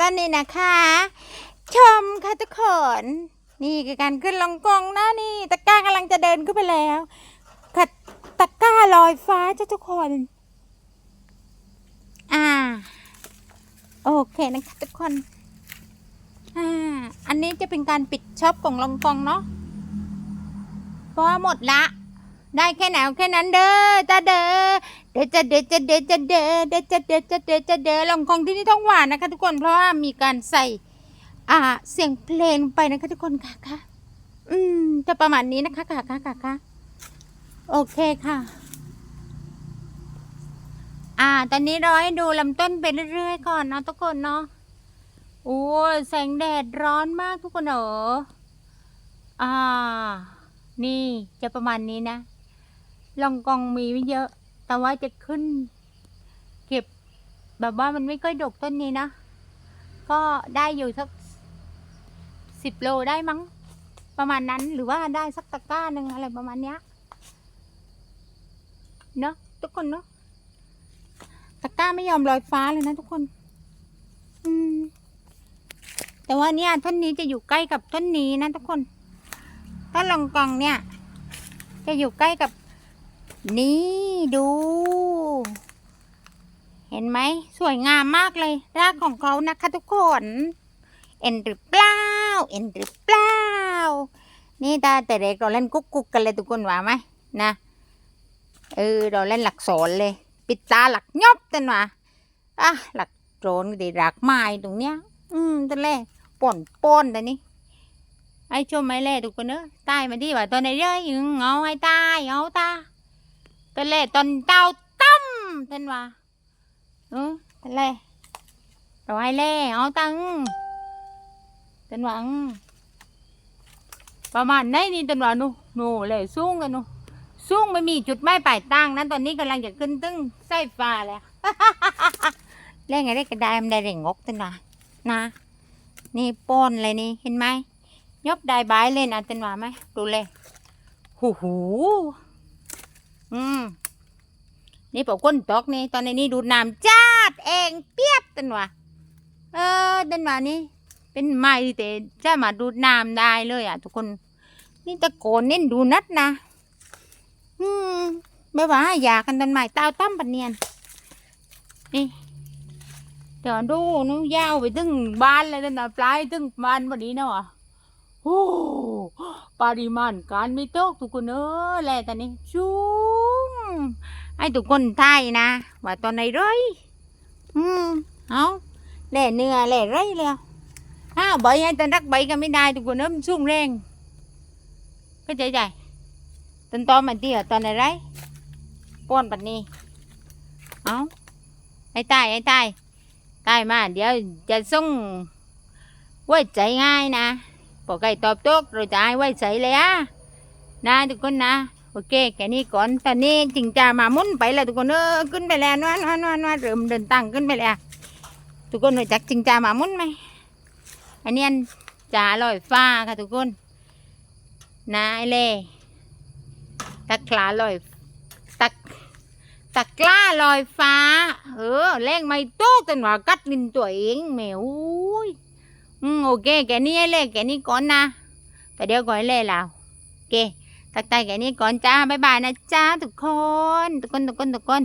ตอนนี้นะคะ ชมค่ะทุกคน นี่คือการขึ้นลงกองนะนี่ตะกร้ากำลังจะเดินขึ้นไปแล้วค่ะตะกร้าลอยฟ้าจ้าทุกคน อ่า โอเคนะคะทุกคน อ่า อันนี้จะเป็นการปิดช็อปของลงกองเนาะเพราะว่าหมดละ ได้แค่ไหนแค่นั้นเด้อจ้าเด้อเดยวจะเดยวจะเดยวจะเดยวเดจะเดยวจะเดยวจะเดยวลองของที่นี่ต้องหวานนะคะ ทุกคนเพราะว่ามีการใส่ อ่าเสียงเพลงไปนะคะทุกคนค่ะค่ะอืม จะประมาณนี้นะคะค่ะค่ะค่ะค่ะโอเคค่ะ อ่า ตอนนี้เราให้ดูลำต้นไปเรื่อยๆก่อนเนาะทุกคนเนาะโอ้แสงแดดร้อนมากทุกคนเหรออ่า นี่จะประมาณนี้นะ ลองกองมีไม่เยอะ แต่ว่าจะขึ้น เก็บ แบบว่ามันไม่ค่อยดกต้นนี้นะ ก็ได้อยู่สักสิบโลได้มั้ง ประมาณนั้นหรือว่าได้สักตะกร้าหนึ่งอะไรประมาณเนี้ยเนาะทุกคนเนาะตะกร้าไม่ยอมลอยฟ้าเลยนะทุกคน อืม แต่ว่าเนี่ยต้นนี้จะอยู่ใกล้กับต้นนี้นะทุกคนต้นลองกองเนี่ย จะอยู่ใกล้กับ นี่ดู เห็นไหม สวยงามมากเลย รากของเขานะคะทุกคน เอ็นหรือเปล่า เอ็นหรือเปล่า นี่ตาแต่เด็กเราเล่นกุ๊กกุ๊กกันเลยทุกคนว่าไหมนะ เออ เราเล่นหลักสอนเลย ปิดตาหลักยอบตันว่าอะหลักโจรก็ได้รักไม้ตรงเนี้ย อืมตอนแรกป่นป่นแต่นี่ไอ้ชมไม่เล่ทุกคนเนอะตายมาที่ว่าตอนไหนเรื่อยอืมเอาไอ้ตายเอาตา ตอนแรกตอนเต้าตั้มท่านว่าเออตอนแรกราให้เล่เอาตังท่านว่าประมาณไหนนี่ท่านว่าหนูหนูเลยสูงกันหนูสูงไม่มีจุดไม้ปลายตั้งนั้นตอนนี้กำลังจะขึ้นตึ้งไส้ฟ้าแล้วเล่นไงได้กระไดมันได้เร่งงกท่านว่านะ นี่ป้อนเลยนี่เห็นไหมยบได้บายเลยนะเต็นว่าไหมดูเลยหูหู อืมนี่ปอกก้นตอกนี่ตอนนี้นี่ดูดน้ำจ้าดเองเปียบต็นว่าเออต็นว่านี่เป็นไม้แต่จะมาดูดน้ำได้เลยอะ ทุกคน นี่ตะโกนเน้นดูนัดนะ อืมไม่ว่าอยากกันต้นไม้เต้าตั้มปันเนียนนี่เดี๋ยวดูนู้ยาวไปถึงบ้านเลยนะปลายถึงบ้านวันนี้เนะวะโอ้ปริมาณการไม่ตกทุกคนเออแหละตอนนี้ชุ่ม ให้ทุกคนทายนะ ว่าตอนไหนร้อยอืมเอาแหล่เนื้อแหล่ไรแล้วอ้าวใบให้ตอนรักใบก็ไม่ได้ทุกคนเออมันชุ่มแรงก็ใจใจตอนตอมันเตี้ยตอนไหนไรป้อนปันนี้เอาไอ้ตายไอ้ตายใกล้มา เดี๋ยวจะส่งไว้ใจง่ายนะพอใครตอบโตกเราจะให้ไว้ใจเลยอะนะทุกคนนะ โอเคแค่นี้ก่อนตอนนี้จิงจามามุนไปแล้วทุกคนเออขึ้นไปแล้วนวนวนวนวลเริ่มเดินตั้งขึ้นไปแล้วทุกคนรู้จักจิงจามามุนไหมอันนี้อันจ่าลอยฟ้าค่ะทุกคนนะไอเล่ตะขลาลอยตะตะกร้าลอยฟ้า เออแรงไม่โตกแต่ว่ากัดลินตัวเองแมวอยอืมโอเค แกนี้ให้เล่แกนี้ก่อนนะแต่เดี๋ยวก่อนให้เล่แล้วโอเค ตักใจแกนี้ก่อนจ้าบ๊ายบายนะจ้าทุกคน ทุกคนทุกคนทุกคน